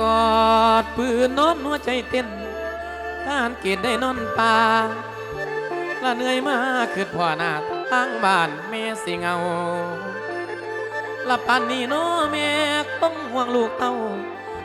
กอดปืนนอนหัวใจเต้นทหารเกณฑ์ได้นอนป่าละเหนื่อยมาคือพ่อหน้าทางบ้านแม่สิเงาละปานนี้น้อแม่ต้องห่วงลูกเต้า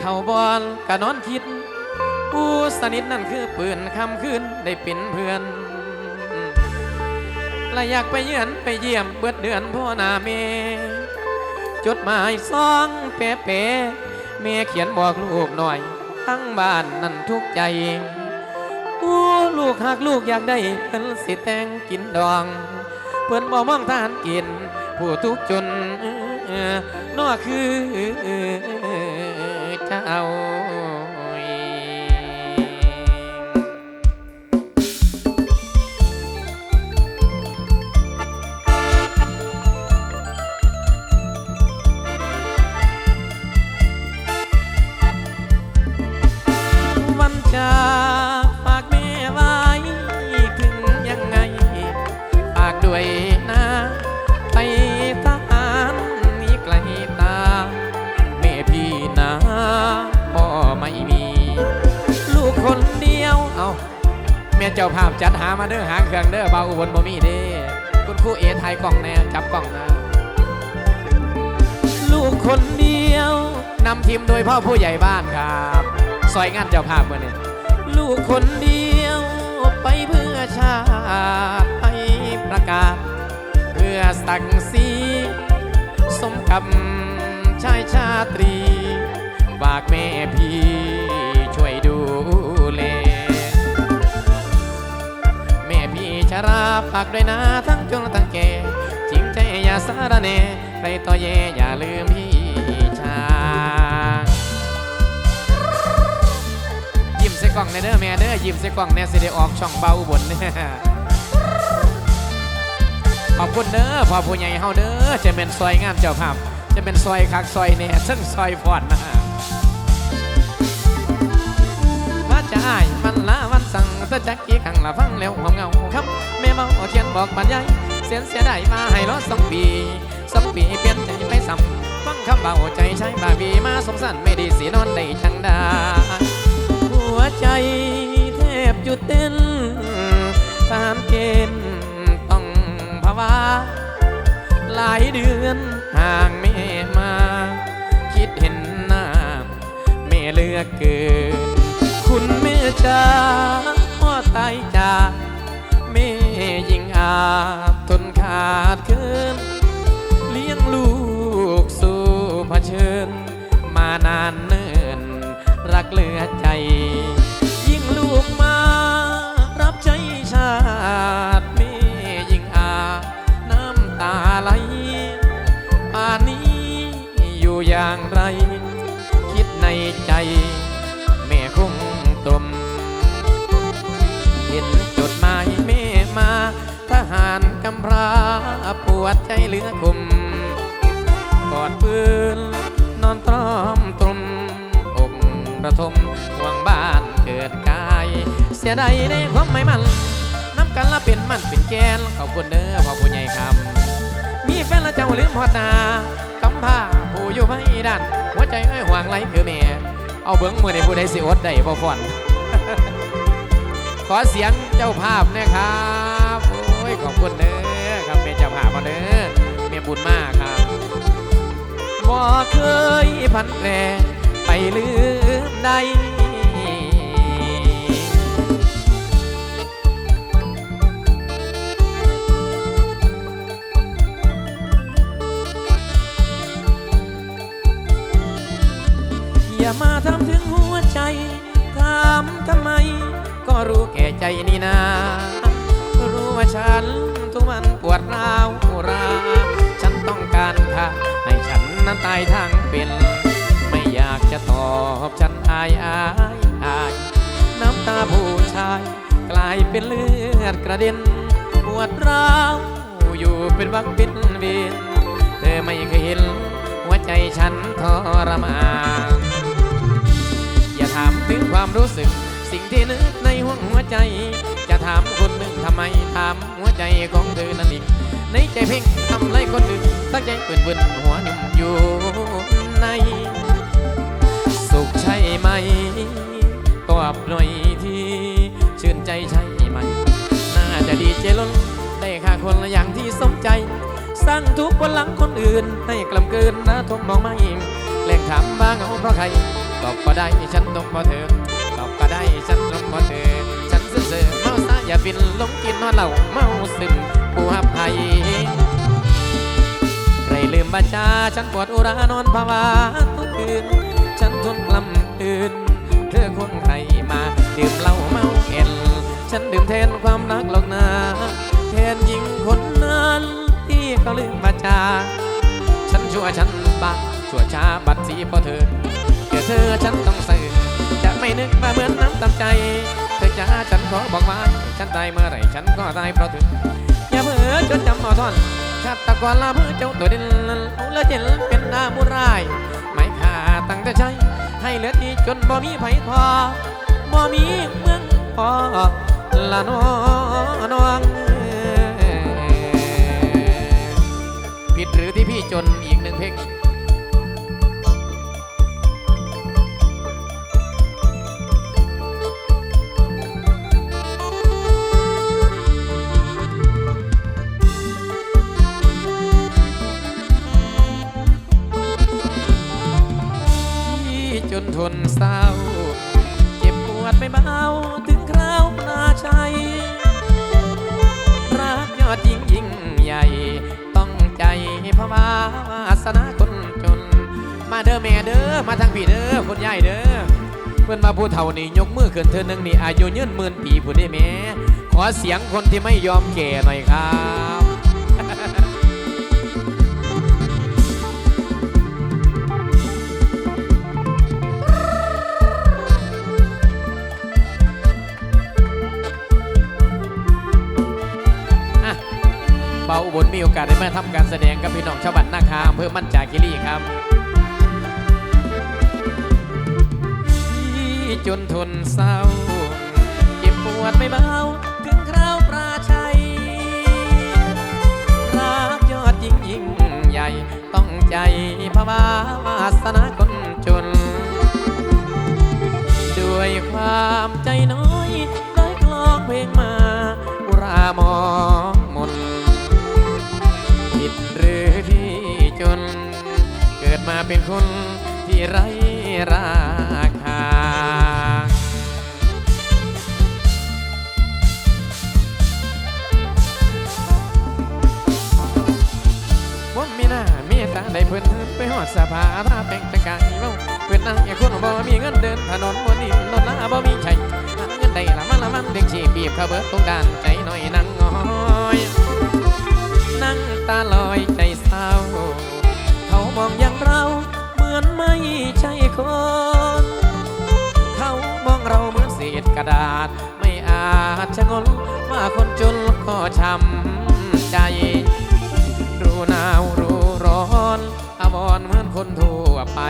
เข้าบอลกะนอนคิด ผู้สนิทนั่นคือปืนคำคืนได้เป็นเพื่อนและอยากไปเยือนไปเยี่ยมเบิดเดือนพ่อหน้าเมจดหมายซองเป๊ะ เป๊ะเขียนบอกลูกหน่อย ทั้งบ้านนั่นทุกใจอู้ลูกหากลูกอยากได้เพิ่นสิแต่งกินดอง เพิ่นบ่มองทานกิน ผู้ทุกจนนอคือเจ้า ม่เจ้าภาพจัดหามาเด้อหาเครื่องเด้อเบาอุบลบ่มีเด้คุณครูเอถ่ายกล่องแน่จับกล่องนะลูกคนเดียวนำทีมโดยพ่อผู้ใหญ่บ้านครับซอยงานเจ้าภาพมาเนี่ยลูกคนเดียวไปเพื่อชาติไปประกาศ เพื่อศักดิ์ศรีสมกับชายชาตรีฝากแม่พี่ ฝากด้วยนะทั้งจนทั้งแก่จริงใจอย่าสารเนใครต่อแย่อย่าลืมพี่ชายิ้มใส่กล่องในเด้อแม่เด้อยิ้มใส่กล่องแน่สิได้ออกช่องเบาบนเนี่ยขอบคุณเด้อพ่อผู้ใหญ่เฮาเด้อจะเป็นซอยงานเจ้าภาพจะเป็นซอยคักซอยเนี่ยซึ่งซอยฟอนนะว่าจะอ้ายมันละ สั่งตะจักกี่ครั้งละฟังแล้วหอมเงาครับแม่เมาเขียนบอกบรรยายเสียนเสียได้มาให้รอสองปีสองปีเปลี่ยนใจไม่ซ้ำฟังคำเบาใจใช้บาบีมาสงสารไม่ดีสีนอนได้จังดาหัวใจแทบหยุดเต้นตามเกณฑ์ต้องภาวะหลายเดือนห่างแม่มา คิดเห็นหน้าแม่เลือกเกินคุณแม่จ้าายจากแม่ยิ่งอาจทนขาำพร้าปวดใจเหลือคมกอดปืนนอนตรอมตรมอกระทมห่วงบ้านเกิดกาย เสียดายในความไม่มันน้ำกันละเป็นมันเป็นแกนขอบคุณเด้อพ่อผู้ใหญ่คำมีแฟนและเจ้าลืมหอดนากำผ้าผู้อยู่ไม่ด้านหัวใจอ้อยห่วงไรคือแม่เอาเบิ้งมือในผู้ใดสิอดได้บ่ฟอนขอเสียงเจ้าภาพนะครับ โอ้ย ขอบคุณเด้อ ครับเป็นเจ้าภาพมาเด้อเมียบุญมากครับบ่เคยพันแปรไปลืมใดอย่ามาทำถึงหัวใจถามทำไม ก็รู้แก่ใจนี่นา รู้ว่าฉัน มันปวดร้าวรา ฉันต้องการค่ะ ให้ฉันนั้นตายทางเป็น ไม่อยากจะตอบฉันอายอายอาย น้ำตาผู้ชาย กลายเป็นเลือดกระเด็น ปวดร้าวอยู่เป็นวักเป็นเวรเธอไม่เคยเห็น หัวใจฉันทรมานอย่าถามถึงความรู้สึก สิ่งที่นึกในหัวหัวใจ ถามคนหนึ่งทำไมถามหัวใจของเธอนั่นเองในใจเพ่งทำไรคนอื่นตั้งใจเปื่นเปื่นหัวหนิ่มอยู่ใน สุขใช่ไหมตอบหน่อยทีชื่นใจใช่ไหม น่าจะดีเจล้นได้ค่าคนละอย่างที่สมใจ สร้างทุกวันหลังคนอื่น ให้กลำเกินนะทุงมองไม่แหลกถามบ้างเอาเพราะใคร ตอบก็ได้ฉันตรงเาเธอ ตอบก็ได้ฉันตรงเาเธอ ฉันเสื่อเมา ซะอย่าบินลงกินนอนเหล่าเมาซึมผู้หับไห้ใครลืมบัญชาฉันปวดอุรานอนภาวาทุกคืนฉันทนกลำอื่นเธอคนใครมาดื่มเหล้าเมาเอ็น ฉันดื่มแทนความรักหรอกนาแทนหญิงคนนั้นที่เขาลืมบัญชา ฉันชั่วฉันบาชั่วช้าบัดสีเพราะเธอเจอเธอฉันต้องสื่อจะไม่นึกมาเหมือนน้ำตำใจ จ้าฉันขอบอกว่าฉันตายเมื่อไรฉันก็ตายเพราะเธออย่าเผลอจนจำเอาท่อนชาตะกอนลาเพื่อเจ้าตัวดินเอาละเจนเป็นหน้ามุรายไม่ขาดตั้งแต่ใจให้เหลือที่จนบ่มีไผทอบ่มีเมืองพอละน้องน้องผิดหรือที่พี่จนอีกหนึ่งเพลง ไม่เบาถึงคราวนาชัยรักยอดยิ่งยิ่งใหญ่ ต้องใจพระวาสนาคนจน มาเด้อแม่เด้อมาทางพี่เด้อคนใหญ่เด้อเพื่อนมาผู้เฒ่านี่ยกมือขึ้นเธอหนึ่งนี่อายุยืนหมื่นปีผู้ได้แม่ขอเสียงคนที่ไม่ยอมแก่หน่อยครับ อุบลมีโอกาสได้มาทำการแสดงกับพี่น้องชาวบ้านนาคาอำเภอมั่นจาคิรีครับจนทนเศร้า เจ็บปวดไม่เบาถึงคราวปราชัย รักยอดยิ่งยิ่งใหญ่ ต้องใจพระวาวาสนาคนจน ด้วยความใจน้อยได้กลองเพลงมา อุรามอง มาเป็นคนที่ไร้ราคาว่ามีหน้ามีตาได้เพิ่นไปหอดสภาถ้าแป่งแต่งกายเมาเพิ่นนั่งอย่าคนบ่มีเงินเดินถนนบนดินรถลาบ่มีใช้เงินได้ละมันละมันเด็กชีบีบเข้าเบิดตรงด้านใจหน่อยนั่งงอยนั่งาวรเหมือนคนทั่วไป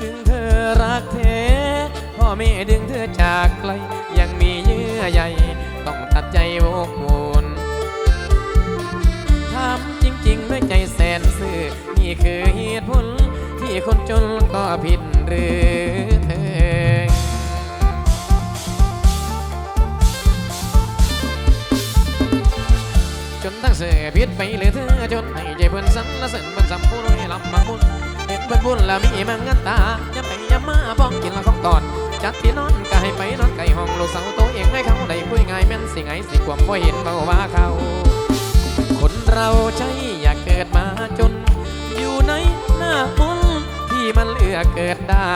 ถึงเธอรักเทพ่อแม่ดึงเธอจากไกล ยังมีเยื่อใยต้องตัดใจโวกวนทำจริงๆด้วยใจแสนซื่อนี่คือเหตุผล ที่คนจนก็ผิดหรือเธอจนทั้งเสือพิษไปหรือเธอจนให้ นสันละเสินเพิ่นสำพูดให้ลำบางมุนเห็นเพิ่นบุญแล้วมีมังงันตาย่าไปย่ามาพ้องกินละของตอน จัดที่นอนก็ให้ไปนอนไก่ห้องลูกสาวตัวเองให้เขาได้คุยง่ายแม่นสิไงสิความบ่เห็นเมาว่าเขา คนเราใจอยากเกิดมาจน อยู่ในหน้ามนต์ที่มันเลือกเกิดได้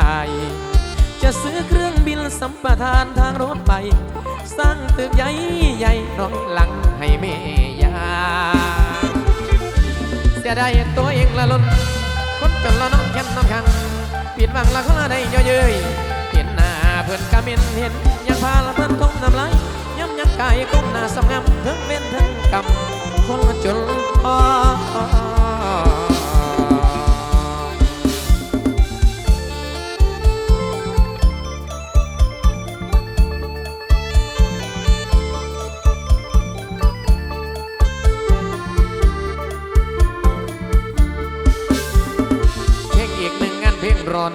จะซื้อเครื่องบินสัมปทานทางรถไป สร้างตึกใหญ่ใหญ่ร้อยหลังให้ม สียดายตัวเองละล้นคนจนละน้องแค้นน้องขันปิดบังละคนละได้ย่อเย้ยเห็นหน้าเพื่อนกะเม็นเห็นยังพาละเพื่อนทมน้ำลายย้ำยังกายก้มหน้าสำงำทั้งเว้นทั้งกำคนจนพอ